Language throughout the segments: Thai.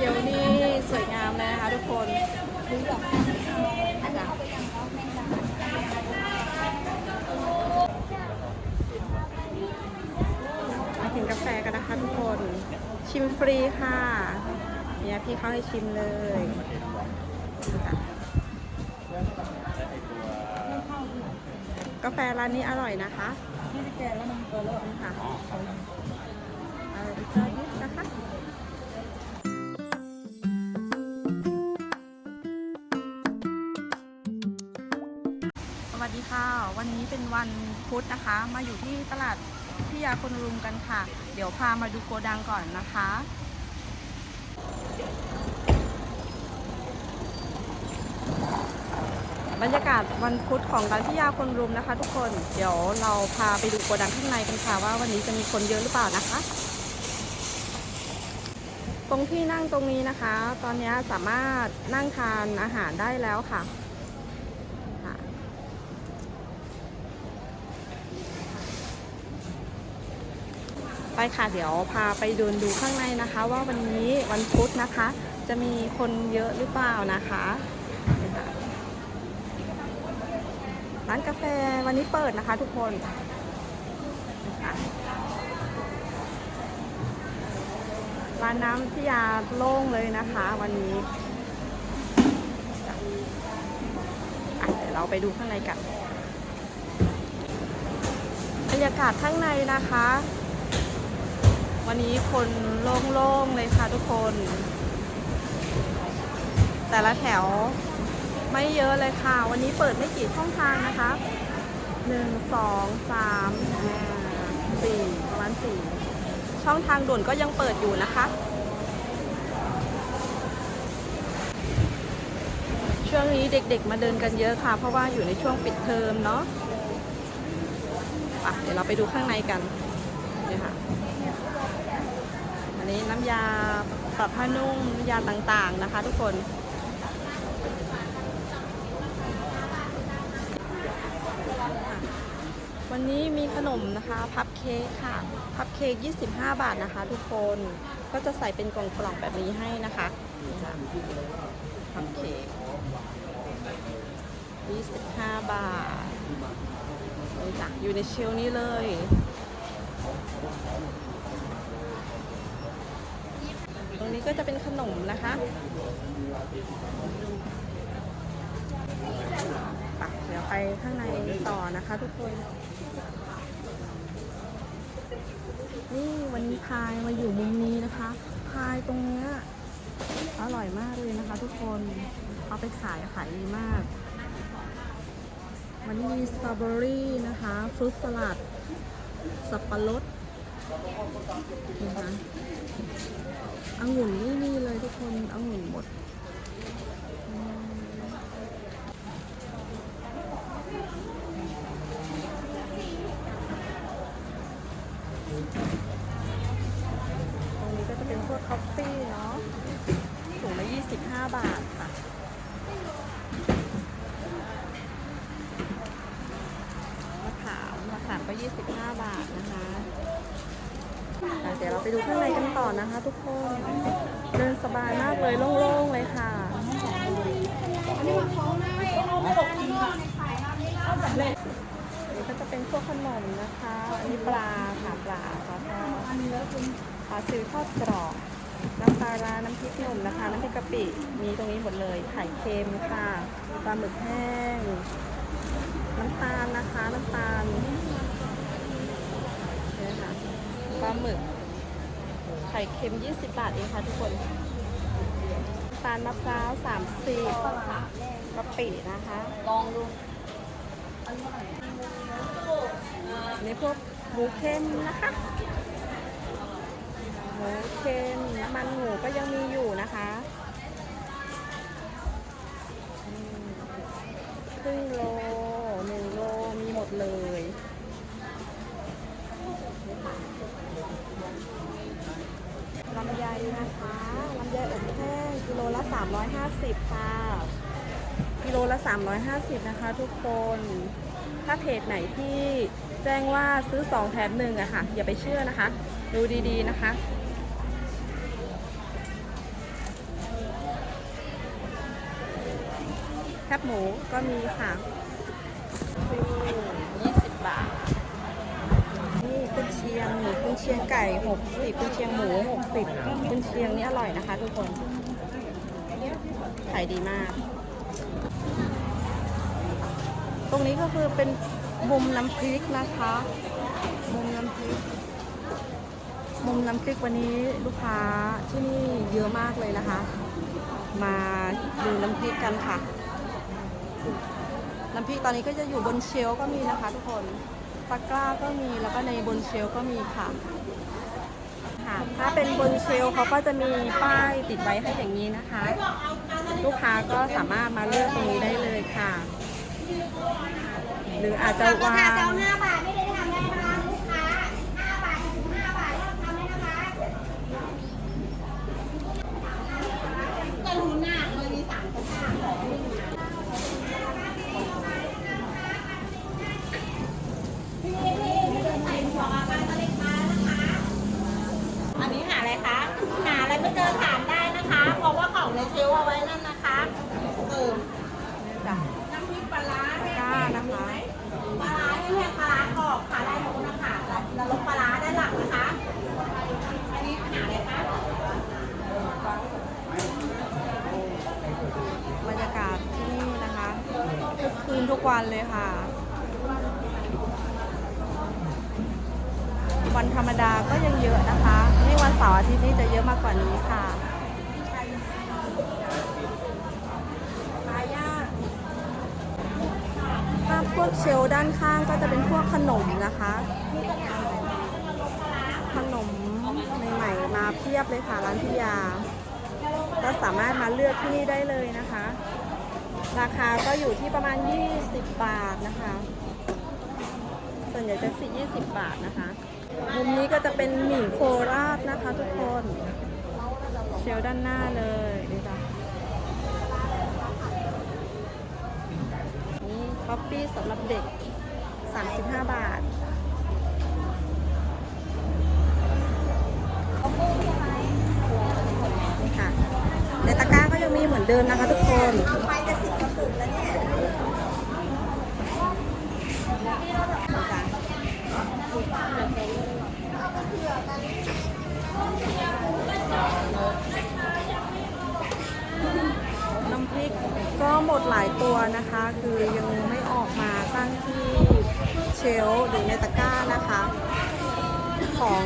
เียวนี้สวยงามเลยนะคะทุกคนมาถึงกาแฟกันนะคะทุกคน ชิมฟรีค่ะ เนี่ยพี่เขาให้ชิมเลยกาแฟร้านนี้อร่อยนะคะไม่แกแล้วมันเออแล้วนี่ค่ะ ค่ะ วันนี้เป็นวันพุธนะคะ มาอยู่ที่ตลาดพิยาคนรุมกันค่ะ เดี๋ยวพามาดูโกดังก่อนนะคะ บรรยากาศวันพุธของร้านพิยาคนรุมนะคะ ทุกคน เดี๋ยวเราพาไปดูโกดังข้างในกันค่ะว่าวันนี้จะมีคนเยอะหรือเปล่านะคะ ตรงที่นั่งตรงนี้นะคะ ตอนนี้สามารถนั่งทานอาหารได้แล้วค่ะค่ะ ไปค่ะเดี๋ยวพาไปเดินดูข้างในนะคะ ว่าวันนี้วันพุธนะคะ จะมีคนเยอะหรือเปล่านะคะ ร้านกาแฟวันนี้เปิดนะคะทุกคนร้านน้ำที่ยาโล่งเลยนะคะ วันนี้เดี๋ยวเราไปดูข้างในกันบรรยากาศข้างในนะคะ วันนี้คนโล่งๆเลยค่ะทุกคน แต่ละแถวไม่เยอะเลยค่ะ วันนี้เปิดไม่กี่ช่องทางนะคะหนึ่งสองสามอ่าสี่ประมาณสี่ช่องทางด่วนก็ยังเปิดอยู่นะคะช่วงนี้เด็กๆมาเดินกันเยอะค่ะ เพราะว่าอยู่ในช่วงปิดเทอมเนาะะเดี๋ยวเราไปดูข้างในกันนี่ค่ะ นี้น้ำยาปรับผ้านุ่มน้ำยาต่างๆนะคะ ทุกคนวันนี้มีขนมนะคะพับเค้กค่ะ พับเค้ก25 บาทนะคะ ทุกคนก็จะใส่เป็นกล่องๆแบบนี้ให้นะคะนี่ค่ะพับเค้ก25 บาทนี่จ้ะอยู่ในเชลนี้เลย ตรง นี้ก็จะเป็นขนมนะคะไปเดี๋ยวไปข้างในต่อนะคะทุกคน นี่วันนี้พายมาอยู่มุมนี้นะคะ พายตรงเนี้ยอร่อยมากเลยนะคะ ทุกคน เอาไปขายขายดีมาก วันนี้มีสตรอเบอรี่นะคะ ฟรุตสลัด สับปะรด องุ่นนี่นี่เลยทุกคนองุ่นหมดอืมตรงนี้ก็จะเป็นพวกคอฟฟี่เนาะถุงละ25 บาทค่ะ มะขามมะขามก็ 25 บาทนะคะ อะเดี๋ยวเราไปดูข้างในกันต่อนะคะ ทุกคน เดินสบายมากเลยโล่งๆเลยค่ะนี่ก็จะเป็นพวกขนมนะคะ อันนี้ปลาค่ะปลาปลาทอดปลาซิวทอดกรอบน้ำปลาร้าน้ำพริกหนุ่มนะคะ น้ำพริกกะปิ มีตรงนี้หมดเลย ไข่เค็มค่ะ ปลาหมึกแห้ง น้ำตาลนะคะ น้ำตาลนี่ค่ะปลาหมึก ไข่เค็ม 20 บาทเองค่ะทุกคนน้ำตาลมะพร้าว 30กะปินะคะ ลองดูอันนี้พวกหมูเค็มนะคะหมูเค็มน้ำมันหมูก็ยังมีอยู่นะคะอืมครึ่งโล นนะคะลำไยอบแห้งกิโลละ 350 ค่ะ กิโลละ 350 นะคะ ทุกคน ถ้าเพจไหนที่แจ้งว่าซื้อ 2 แถมหนึ่งอะค่ะ อย่าไปเชื่อนะคะ ดูดีๆนะคะแคบหมูก็มีค่ะ ชียงหมูกุนเชียงไก่หกสิบกุนเชียงหมูหกสิบกุนเชียงนี่อร่อยนะคะ ทุกคนขายดีมาก ตรงนี้ก็คือเป็นมุมน้ำพริกนะคะ มุมน้ำพริก มุมน้ำพริกวันนี้ลูกค้าที่นี่เยอะมากเลยนะคะ มาดูน้ำพริกกันค่ะ น้ำพริกตอนนี้ก็จะอยู่บนเชลก็มีนะคะทุกคน ตะกร้าก็มีแล้วก็ในบนเชลก็มีค่ะค่ะ ถ้าเป็นบนเชลเขาก็จะมีป้ายติดไว้ให้อย่างนี้นะคะ ลูกค้าก็สามารถมาเลือกตรงนี้ได้เลยค่ะ หรืออาจจะวาง เจ้าห้าบาทไม่ได้ทำได้นะคะลูกค้าห้าบาทถึงห้าบาทแล้วทำได้นะคะก็รู้หน้าเลยมีสามตะกร้าพี่พี่พี่ใส่หัวมาบ้านก็เล็กมานะคะ อันนี้หาอะไรคะ หาอะไรไม่เจอถามได้นะคะ เพราะว่าของในเชลฟ์เอาไว้นั่นนะคะเออ จ้ะ น้ำพริกปลาร้า ตะกร้านะคะ ปลาร้าที่แพงปลาร้ากรอบค่ะด้านโน้นนะคะแล้วลงปลาร้าด้านหลังนะคะ อันนี้หาอะไรคะ บรรยากาศที่นี่นะคะทุกคืนทุก วันเลยค่ะ วันธรรมดาก็ยังเยอะนะคะนี่วันเสาร์อาทิตย์นี่จะเยอะมากกว่านี้ค่ะปลาย่างถ้าพวกเชลฟ์ด้านข้างก็จะเป็นพวกขนมนะคะ ขนมใหม่ๆมาเพียบเลยค่ะร้านพิยาก็สามารถมาเลือกที่นี่ได้เลยนะคะ ราคาก็อยู่ที่ประมาณ 20 บาทนะคะ ส่วนใหญ่จะสิ20บบาทนะคะ มุมนี้ก็จะเป็นหมี่โคราชนะคะทุกคน เชลด้านหน้าเลยดูจ้ะนี่คอฟฟี่สำหรับเด็ก 35 บาทนี่ค่ะในตะกร้าก็ยังมีเหมือนเดิมนะคะทุกคน ไปจะสิบกระปุกแล้วเนี่ย น้ำพริกก็ หลายตัวนะคะ คือยังไม่ออกมาตั้งที่เชลฟ์หรือในตะกร้านะคะ ของ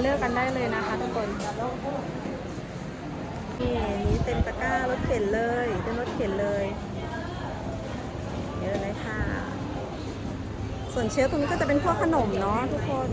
เลือกกันได้เลยนะคะทุกคนนี่นี่เต็มตะกร้ารถเข็นเลยเต็มรถเข็นเลยเยอะเลยค่ะ ส่วนเชฟตรงนี้ก็จะเป็นพวกขนมเนาะทุกคน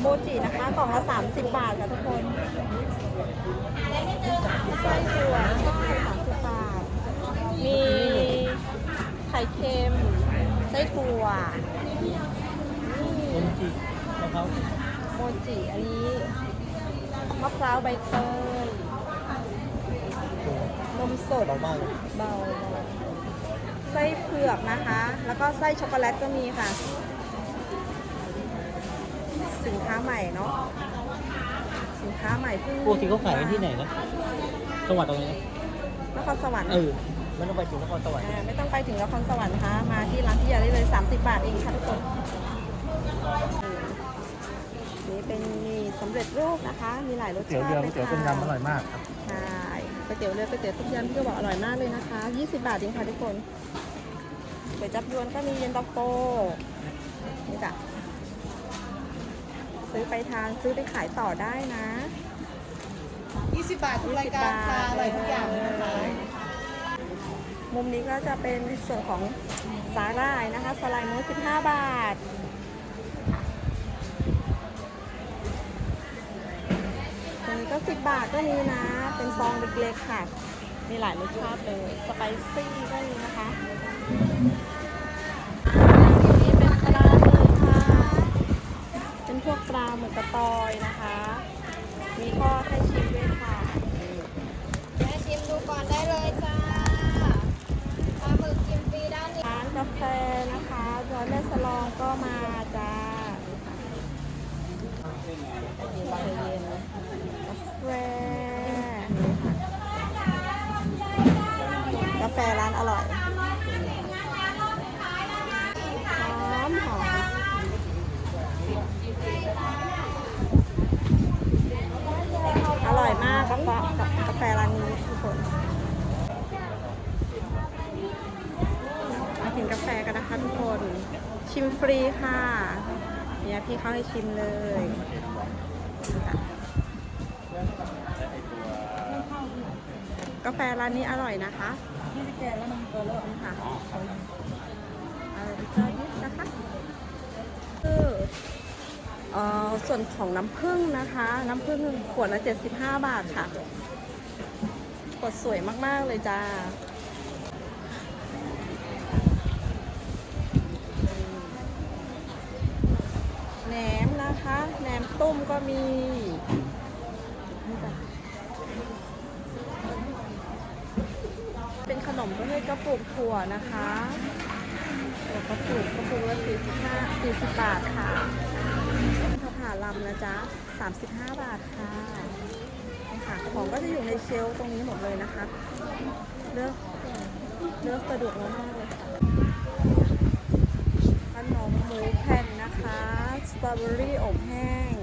โมจินะคะกล่องละ 30 บาทค่ะทุกคนไส้ถั่วใช่30 บาท มีไข่เค็ม ไส้ถั่วโมจิมะพร้าวโมจิอันนี้มะพร้าวใบเตยนมสดเบามากเลยเบาไส้เผือกนะคะ แล้วก็ไส้ช็อกโกแลตก็มีค่ะ สินค้าใหม่เนาะสินค้าใหม่เพิ่งปกติเขาขายกันที่ไหนนะจังหวัดตรงไหนนะนครสวรรค์เออ ไม่ต้องไปถึงนครสวรรค์อ่าไม่ต้องไปถึงนครสวรรค์นะคะมาที่ร้านพี่ยาได้เลย 30 บาทเองค่ะทุกคนนี่เป็นนี่สำเร็จรูปนะคะ มีหลายรสเตี๋ยวชาติเรือเลยก๋วยเตี๋ยวต้มยำอร่อยมากครับใช่ก๋วยเตี๋ยวเรือก๋วยเตี๋ยวต้มยำพี่ก็บอกอร่อยมากเลยนะคะ 20 บาทเองค่ะทุกคนก๋วยจับยวนก็มีเย็นตาโฟนี่จ้ะซื้อไปทานซื้อไปขายต่อได้นะ 20 บาททุกรายการค่ะอร่อยทุกอย่างนะคะ มุมนี้ก็จะเป็นส่วนของสาหร่ายนะคะสไลด์มูส15 บาท ตรงนี้ก็ 10 บาทก็มีนะ เป็นซองเล็กๆค่ะ มีหลายรสชาติเลย สไปซี่ก็มีนะคะนี่เป็นปลาเลยค่ะ เป็นพวกปลาเหมือนกระตอยนะคะ มีข้อให้ชิมด้วยค่ะแม่ชิมดูก่อนได้เลยจ้ะ ปลาหมึกชิมฟรีด้านนี้ร้านกาแฟนะคะร้านแม่สลองก็มาจ้าแฟนี่ค่ะกาแฟร้านอร่อยหอมหอมอร่อยมากกาแฟกาแฟร้านนี้ทุกคน มาถึงกาแฟกันนะคะทุกคน ชิมฟรีค่ะ เนี่ยพี่เขาให้ชิมเลยกาแฟร้านนี้อร่อยนะคะนี่แกแล้วมันเออแล้วค่ะอะไรก็นิดนะคะคือเอ่อส่วนของน้ำผึ้งนะคะ น้ำผึ้งขวดละ 75 บาทค่ะ ขวดสวยมาก ๆ เลยจ้า นะคะแหนมต้มก็มีเป็นขนมประเภทกระปุกถั่วนะคะถั่วกระปุกกระปุกละ45 40บห้าทค่ะข้าวผ่าลำนะจ๊ะ35บาทค่ะนี่ค่ะของก็จะอยู่ในเชลตรงนี้หมดเลยนะคะ เลือกเลือกสะดวกมากเลยค่ะ ขนมหมูแผ่นนะคะ ส ตรอเบอรี่อบแห้ง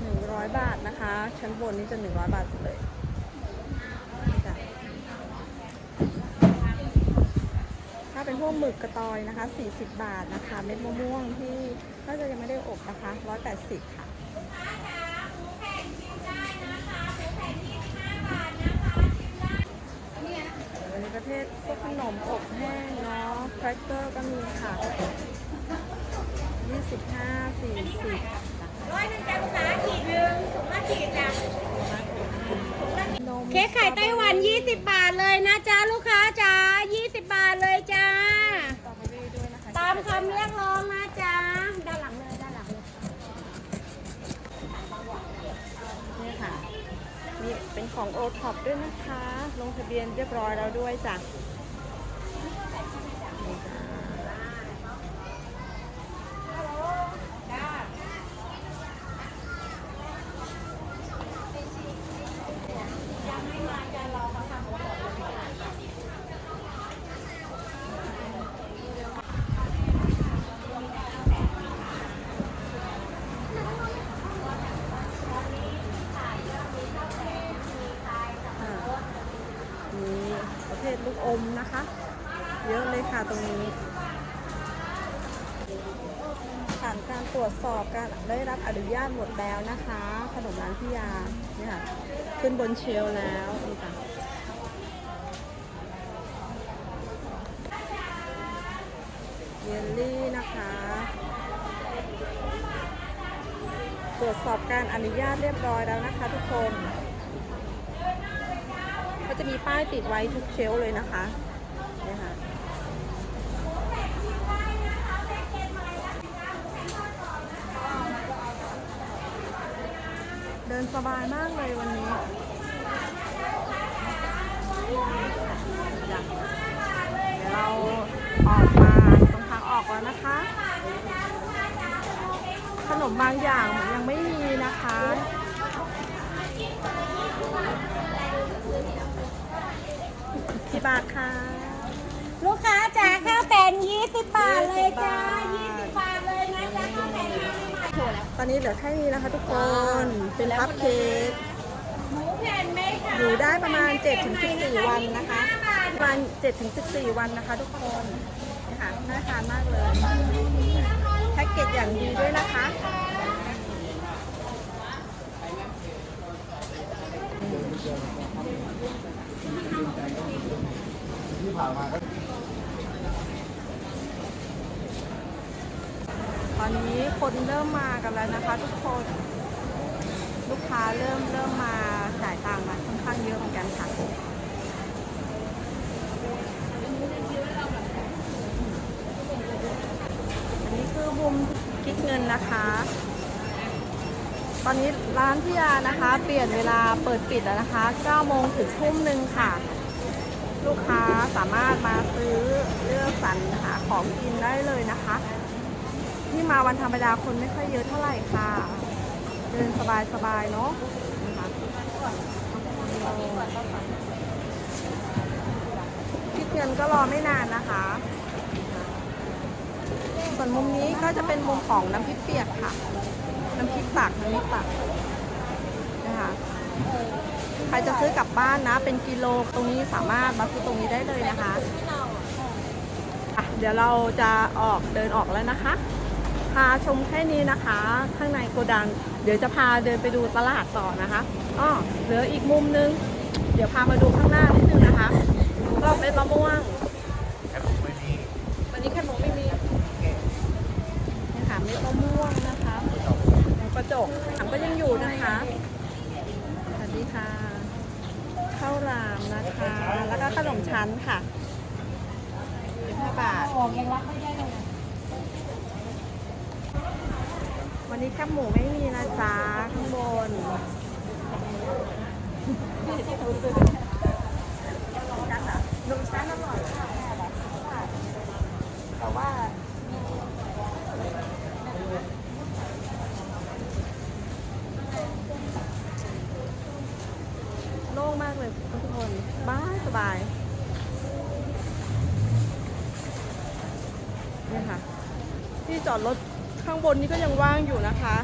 100 บาทนะคะ ชั้นบนนี่จะ 100 บาทเลยถ้าเป็นพวกหมึกกระตอยนะคะ 40 บาทนะคะ เม็ดมะม่วงที่ก็จะยังไม่ได้อบนะคะ 180ค่ะ อันนี้ประเภทพวกขนมอบแห้งเนาะแครกเกอร์ก็มีค่ะ25 40ร้อยหนึ่งจ้าลูกค้าขีดหนึ่งถุงละขีดจ้ะเค้กไข่ไต้หวัน 20 บาทเลยนะจ๊าลูกค้าจ้า20 บาทเลยจ้า ตามคำเรียกร้องนะ ของโอท็อปด้วยนะคะ ลงทะเบียนเรียบร้อยแล้วด้วยจ้ะนี่จ้ะค่ะมีประเภทลูกอมนะคะ เยอะเลยค่ะ ตรงนี้ ผ่านการตรวจสอบการได้รับอนุญาตหมดแล้วนะคะ ขนมร้านพี่ยานี่ค่ะขึ้นบนเชลฟ์แล้วนี่ค่ะเยลลี่นะคะ ตรวจสอบการอนุญาตเรียบร้อยแล้วนะคะทุกคน ก็จะมีป้ายติดไว้ทุกเชลเลยนะคะนี่ค่ะ เดิ นสบายมากเลยวันนี้เดี๋ยวเราออกมาตรงทางออกแล้วนะคะ ขนมบางอย่างยังไม่มีนะคะกี่บาทคะลูกค้าจ๋าข้าวแตน20บบาทเลยจ้า20บบาทเลยนะจ๊ะข้าวแตน50บาท ตอนนี้เหลือแค่นี้นะคะทุกคน เป็นพับเค้กหมูแผ่นไหมคะอยู่ได้ประมาณ 7-14 วันนะคะประมาณ7-14 วันนะคะ ทุกคนนี่ค่ะน่าทานมากเลยแพ็กเกจอย่างดีด้วยนะคะ ตอนนี้คนเริ่มมากันแล้วนะคะ ทุกคนลูกค้าเริ่มเริ่มมาจ่ายตังค์มาค่อนข้างเยอะเหมือนกันค่ะอันนี้คือบุมคิดเงินนะคะ ตอนนี้ร้านพี่ยานะคะ เปลี่ยนเวลาเปิดปิดแล้วนะคะ9โมงถึงทุ่มหนึ่งค่ะ ลูกค้าสามารถมาซื้อเลือกสรรหาของกินได้เลยนะคะ ที่มาวันธรรมดาคนไม่ค่อยเยอะเท่าไหร่ค่ะ เดินสบายๆเนาะนะคะคิดเงินก็รอไม่นานนะคะ ส่วนมุมนี้ก็จะเป็นมุมของน้ำพริกเปียกค่ะ น้ำพริกตักน้ำพริกตักนะคะใครจะซื้อกลับบ้านนะ เป็นกิโลตรงนี้สามารถมาซื้อตรงนี้ได้เลยนะคะะเดี๋ยวเราจะออกเดินออกแล้วนะคะ พาชมแค่นี้นะคะ ข้างในโกดัง เดี๋ยวจะพาเดินไปดูตลาดต่อนะคะอ้อเหลืออีกมุมนึง เดี๋ยวพามาดูข้างหน้านิดนึงนะคะก็เป็นมะม่วงแค่ผมไม่มีวันนี้แค่หมูไม่มีนี่ค่ะเม็ดมะม่วงนะคะหมูกระจกถามก็ยังอยู่นะคะสวัสดีค่ะข้าวรามนะคะ แล้วก็ขนมชั้นค่ะ15บาท วันนี้แคบหมูไม่มีนะจ๊ะข้างบนนุ่มชั้นอร่อยค่ะแต่ว่าโล่งมากเลยทุกคนสบาสบายนี่ค่ะ ที่จอดรถางบนนี้ก็ยังว่างอยู่นะคะ